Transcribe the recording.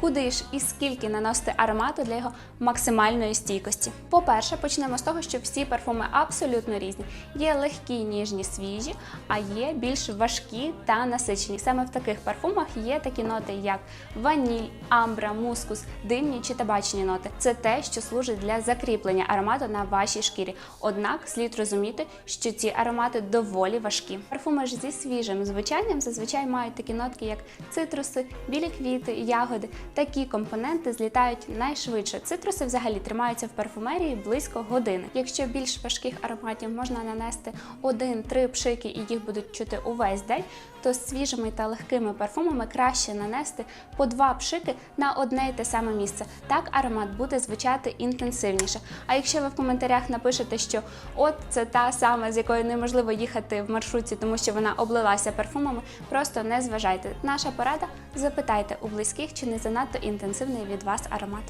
куди ж і скільки наносити аромату для його максимальної стійкості. По-перше, почнемо з того, що всі парфуми абсолютно різні. Є легкі, ніжні, свіжі, а є більш важкі та насичені. Саме в таких парфумах є такі ноти, як ваніль, амбра, мускус, димні чи табачні ноти. Це те, що служить для закріплення аромату на вашій шкірі. Однак слід розуміти, що ці аромати доволі важкі. Парфуми ж зі свіжим звучанням зазвичай мають такі нотки, як цитруси, білі квіти, ягоди. Такі компоненти злітають найшвидше. Цитруси взагалі тримаються в парфумерії близько години. Якщо більш важких ароматів можна нанести один-три пшики і їх будуть чути увесь день, то свіжими та легкими парфумами краще нанести по два пшики на одне й те саме місце. Так аромат буде звучати інтенсивніше. А якщо ви в коментарях напишете, що от це та сама, з якою неможливо їхати в маршрутці, тому що вона облилася парфумами, просто не зважайте. Наша порада запитайте у близьких, чи не занадто інтенсивний від вас аромат.